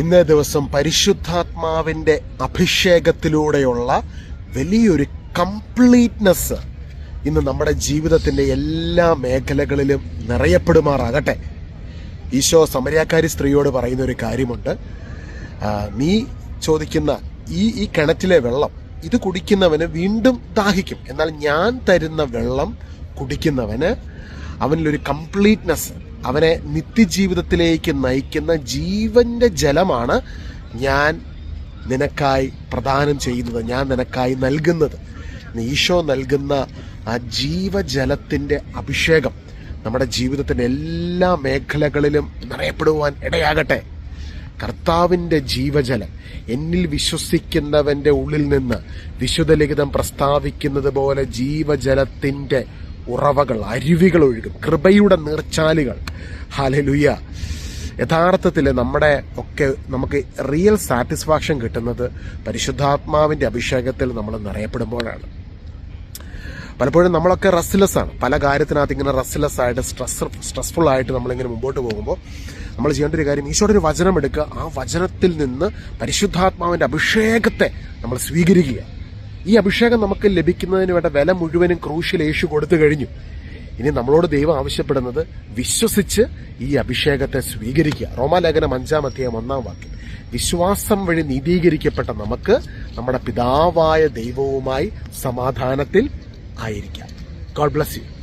ഇന്നേ ദിവസം പരിശുദ്ധാത്മാവിന്റെ അഭിഷേകത്തിലൂടെയുള്ള വലിയൊരു കംപ്ലീറ്റ്നെസ് ഇന്ന് നമ്മുടെ ജീവിതത്തിന്റെ എല്ലാ മേഖലകളിലും നിറയപ്പെടുമാറാകട്ടെ. ഈശോ സമരക്കാരി സ്ത്രീയോട് പറയുന്ന ഒരു കാര്യമുണ്ട് നീ ചോദിക്കുന്ന ഈ ഈ കിണറ്റിലെ വെള്ളം ഇത് കുടിക്കുന്നവന് വീണ്ടും ദാഹിക്കും. എന്നാൽ ഞാൻ തരുന്ന വെള്ളം കുടിക്കുന്നവന് അവനിലൊരു കംപ്ലീറ്റ്നെസ് അവനെ നിത്യജീവിതത്തിലേക്ക് നയിക്കുന്ന ജീവന്റെ ജലമാണ് ഞാൻ നിനക്കായി പ്രദാനം ചെയ്യുന്നത് ഞാൻ നിനക്കായി നൽകുന്നത്. ഈശോ നൽകുന്ന ആ ജീവജലത്തിന്റെ അഭിഷേകം നമ്മുടെ ജീവിതത്തിന്റെ എല്ലാ മേഖലകളിലും നിറയപ്പെടുവാൻ ഇടയാകട്ടെ. കർത്താവിന്റെ ജീവജലം എന്നിൽ വിശ്വസിക്കുന്നവന്റെ ഉള്ളിൽ നിന്ന് വിശുദ്ധ ലിഖിതം പ്രസ്താവിക്കുന്നത് പോലെ ജീവജലത്തിന്റെ ഉറവകൾ അരുവികൾ ഒഴുകും. കൃപയുടെ നീർച്ചാലുകൾ. ഹാലലുയ്യ യഥാർത്ഥത്തിൽ നമ്മുടെ ഒക്കെ നമുക്ക് റിയൽ സാറ്റിസ്ഫാക്ഷൻ കിട്ടുന്നത് പരിശുദ്ധാത്മാവിന്റെ അഭിഷേകത്തിൽ നമ്മൾ നിറയപ്പെടുമ്പോഴാണ്. പലപ്പോഴും നമ്മളൊക്കെ റെസ്ലെസ് ആണ്. പല കാര്യത്തിനകത്ത് ഇങ്ങനെ റെസ്ലെസ് ആയിട്ട് സ്ട്രെസ് സ്ട്രെസ്ഫുൾ ആയിട്ട് നമ്മളിങ്ങനെ മുമ്പോട്ട് പോകുമ്പോൾ നമ്മൾ ചെയ്യേണ്ട ഒരു കാര്യം ഈശോയുടെ ഒരു വചനം എടുക്കുക. ആ വചനത്തിൽ നിന്ന് പരിശുദ്ധാത്മാവിന്റെ അഭിഷേകത്തെ നമ്മൾ സ്വീകരിക്കുക. ഈ അഭിഷേകം നമുക്ക് ലഭിക്കുന്നതിന് വേണ്ട വില മുഴുവനും ക്രൂശിൽ യേശു കൊടുത്തു കഴിഞ്ഞു. ഇനി നമ്മളോട് ദൈവം ആവശ്യപ്പെടുന്നത് വിശ്വസിച്ച് ഈ അഭിഷേകത്തെ സ്വീകരിക്കുക. റോമാലേഖനം അഞ്ചാം അധ്യായം ഒന്നാം വാക്യം. വിശ്വാസം വഴി നീതീകരിക്കപ്പെട്ട നമുക്ക് നമ്മുടെ പിതാവായ ദൈവവുമായി സമാധാനത്തിൽ ആയിരിക്കാം. God bless you